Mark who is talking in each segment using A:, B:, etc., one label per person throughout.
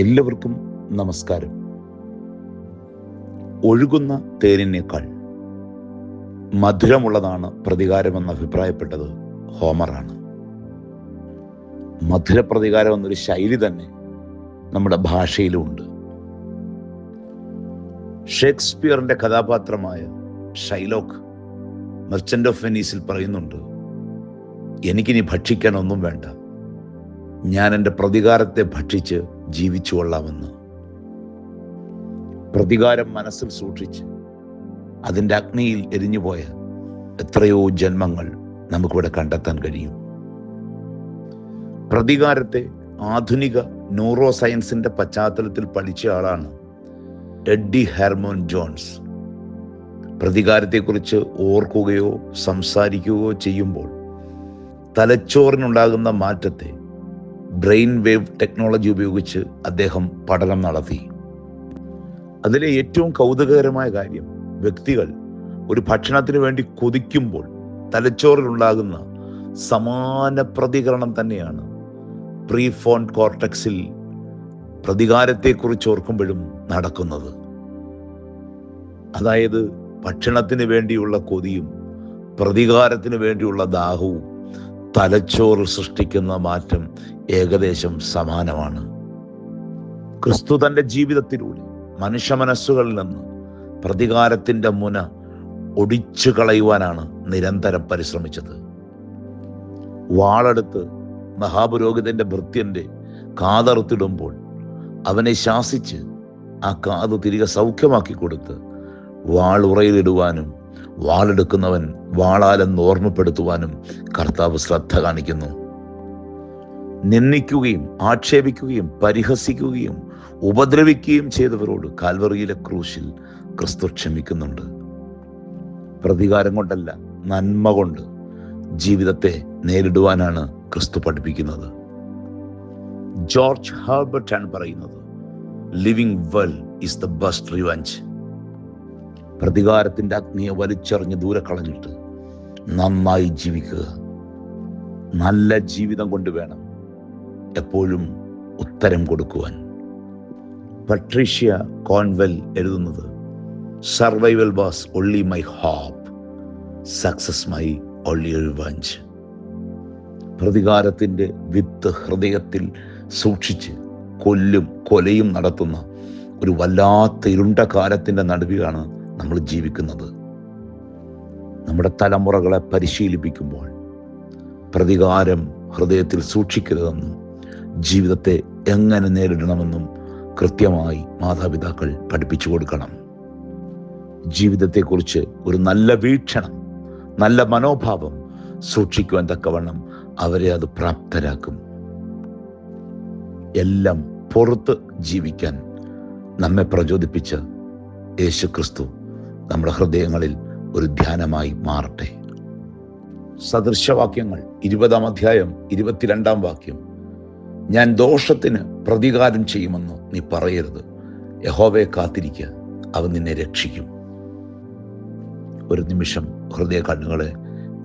A: എല്ലാവർക്കും നമസ്കാരം. ഒഴുകുന്ന തേനിനേക്കാൾ മധുരമുള്ളതാണ് പ്രതികാരമെന്ന് അഭിപ്രായപ്പെട്ടത് ഹോമറാണ്. മധുര പ്രതികാരം എന്നൊരു ശൈലി തന്നെ നമ്മുടെ ഭാഷയിലുമുണ്ട് ഷേക്സ്പിയറിന്റെ കഥാപാത്രമായ ഷൈലോക്ക് മെർച്ചന്റ് ഓഫ് വെനീസിൽ പറയുന്നുണ്ട് എനിക്കിനി ഭക്ഷിക്കാൻ ഒന്നും വേണ്ട. ഞാൻ എന്റെ പ്രതികാരത്തെ ഭക്ഷിച്ച് ജീവിച്ചു കൊള്ളാമെന്ന്. പ്രതികാരം മനസ്സിൽ സൂക്ഷിച്ച് അതിന്റെ അഗ്നിയിൽ എരിഞ്ഞുപോയ എത്രയോ ജന്മങ്ങൾ നമുക്കിവിടെ കണ്ടെത്താൻ കഴിയും. പ്രതികാരത്തെ ആധുനിക ന്യൂറോ സയൻസിന്റെ പശ്ചാത്തലത്തിൽ പഠിച്ച ആളാണ് എഡ്ഡി ഹെർമോൻ ജോൺസ്. പ്രതികാരത്തെക്കുറിച്ച് ഓർക്കുകയോ സംസാരിക്കുകയോ ചെയ്യുമ്പോൾ തലച്ചോറിനുണ്ടാകുന്ന മാറ്റത്തെ ബ്രെയിൻ വേവ് ടെക്നോളജി ഉപയോഗിച്ച് അദ്ദേഹം പഠനം നടത്തി. അതിലെ ഏറ്റവും കൗതുകകരമായ കാര്യം വ്യക്തികൾ ഒരു ഭക്ഷണത്തിന് വേണ്ടി കൊതിക്കുമ്പോൾ തലച്ചോറിലുണ്ടാകുന്ന സമാന പ്രതികരണം തന്നെയാണ്. പ്രീ ഫോൺ കോർട്ടക്സിൽ പ്രതികാരത്തെക്കുറിച്ച് ഓർക്കുമ്പോഴും നടക്കുന്നത്. അതായത് ഭക്ഷണത്തിന് വേണ്ടിയുള്ള കൊതിയും പ്രതികാരത്തിന് വേണ്ടിയുള്ള ദാഹവും തലച്ചോറ് സൃഷ്ടിക്കുന്ന മാറ്റം ഏകദേശം സമാനമാണ്. ക്രിസ്തു തന്റെ ജീവിതത്തിലൂടെ മനുഷ്യ മനസ്സുകളിൽ നിന്ന് പ്രതികാരത്തിന്റെ മുന ഒടിച്ചു കളയുവാനാണ് നിരന്തരം പരിശ്രമിച്ചത്. വാളെടുത്ത് മഹാപുരോഹിതന്റെ ഭൃത്യന്റെ കാതറുത്തിടുമ്പോൾ അവനെ ശാസിച്ച് ആ കാത് തിരികെ സൗഖ്യമാക്കി കൊടുത്ത് വാൾ ഉറയിലിടുവാനും വാളെടുക്കുന്നവൻ വാളാലെന്ന് ഓർമ്മപ്പെടുത്തുവാനും കർത്താവ് ശ്രദ്ധ കാണിക്കുന്നു. നിന്ദിക്കുകയും ആക്ഷേപിക്കുകയും പരിഹസിക്കുകയും ഉപദ്രവിക്കുകയും ചെയ്തവരോട് കാൽവറിയിലെ ക്രൂശിൽ ക്രിസ്തു ക്ഷമിക്കുന്നുണ്ട്. പ്രതികാരം കൊണ്ടല്ല നന്മ കൊണ്ട് ജീവിതത്തെ നേരിടുവാനാണ് ക്രിസ്തു പഠിപ്പിക്കുന്നത്. ജോർജ് ഹാർബർട്ടാണ് പറയുന്നത് living well is the best revenge പ്രതികാരത്തിന്റെ അഗ്നിയെ വലിച്ചെറിഞ്ഞ് ദൂരെ കളഞ്ഞിട്ട് നന്നായി ജീവിക്കുക. നല്ല ജീവിതം കൊണ്ട് വേണം എപ്പോഴും ഉത്തരം കൊടുക്കുവാൻ. പട്രീഷ്യ കോൺവെൽ എഴുതുന്നത് survival was only my hope success my only revenge. പ്രതികാരത്തിന്റെ വിത്ത് ഹൃദയത്തിൽ സൂക്ഷിച്ച് കൊല്ലും കൊലയും നടത്തുന്ന ഒരു വല്ലാത്ത ഇരുണ്ട കാലത്തിന്റെ നടുവിലാണ് നമ്മൾ ജീവിക്കുന്നത്. നമ്മുടെ തലമുറകളെ പരിശീലിപ്പിക്കുമ്പോൾ പ്രതികാരം ഹൃദയത്തിൽ സൂക്ഷിക്കരുതെന്നും ജീവിതത്തെ എങ്ങനെ നേരിടണമെന്നും കൃത്യമായി മാതാപിതാക്കൾ പഠിപ്പിച്ചു കൊടുക്കണം. ജീവിതത്തെക്കുറിച്ച് ഒരു നല്ല വീക്ഷണം നല്ല മനോഭാവം സൂക്ഷിക്കുവാൻ തക്കവണ്ണം അവരെ അത് പ്രാപ്തരാക്കും. എല്ലാം പുറത്ത് ജീവിക്കാൻ നമ്മെ പ്രചോദിപ്പിച്ച യേശു ക്രിസ്തു നമ്മുടെ ഹൃദയങ്ങളിൽ ഒരു ധ്യാനമായി മാറട്ടെ. സദൃശവാക്യങ്ങൾ ഇരുപതാം അധ്യായം ഇരുപത്തിരണ്ടാം വാക്യം. ഞാൻ ദോഷത്തിന് പ്രതികാരം ചെയ്യുമെന്ന് നീ പറയരുത്. യഹോവയെ കാത്തിരിക്കുക അവൻ നിന്നെ രക്ഷിക്കും. ഒരു നിമിഷം ഹൃദയ കണ്ണുകളെ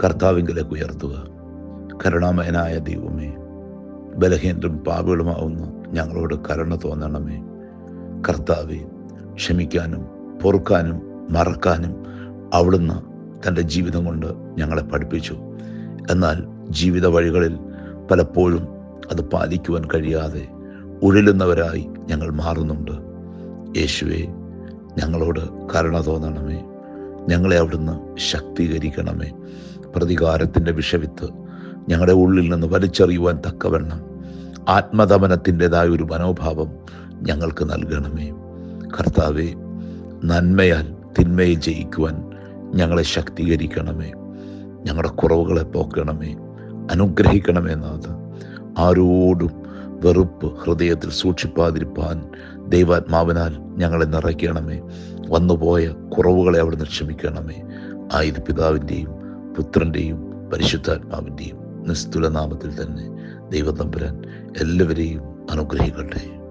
A: കർത്താവിങ്കിലേക്ക് ഉയർത്തുക. കരുണാമയനായ ദൈവമേ ബലഹീനരും പാപികളുമാവുന്ന ഞങ്ങളോട് കരുണ തോന്നണമേ. കർത്താവെ ക്ഷമിക്കാനും പൊറുക്കാനും മറക്കാനും അവിടുന്ന് തന്റെ ജീവിതം കൊണ്ട് ഞങ്ങളെ പഠിപ്പിച്ചു. എന്നാൽ ജീവിത വഴികളിൽ പലപ്പോഴും അത് പാലിക്കുവാൻ കഴിയാതെ ഉഴലുന്നവരായി ഞങ്ങൾ മാറുന്നുണ്ട്. യേശുവെ ഞങ്ങളോട് കരുണ തോന്നണമേ. ഞങ്ങളെ അവിടുന്ന് ശക്തീകരിക്കണമേ. പ്രതികാരത്തിന്റെ വിഷവിത്ത് ഞങ്ങളുടെ ഉള്ളിൽ നിന്ന് വലിച്ചെറിയുവാൻ തക്കവണ്ണം ആത്മദമനത്തിന്റെതായ ഒരു മനോഭാവം ഞങ്ങൾക്ക് നൽകണമേ. കർത്താവെ നന്മയാൽ തിന്മയെ ജയിക്കുവാൻ ഞങ്ങളെ ശക്തീകരിക്കണമേ. ഞങ്ങളുടെ കുറവുകളെ പോക്കണമേ. അനുഗ്രഹിക്കണമേ നാഥ. ആരോടും വെറുപ്പ് ഹൃദയത്തിൽ സൂക്ഷിപ്പാതിരിപ്പാൻ ദൈവാത്മാവിനാൽ ഞങ്ങളെ നിറയ്ക്കണമേ. വന്നുപോയ കുറവുകളെ അവിടുന്ന് ക്ഷമിക്കണമേ. ആയത് പിതാവിന്റെയും പുത്രന്റെയും പരിശുദ്ധാത്മാവിന്റെയും നിസ്തുല നാമത്തിൽ തന്നെ ദൈവതമ്പുരാൻ എല്ലാവരെയും അനുഗ്രഹിക്കട്ടെ.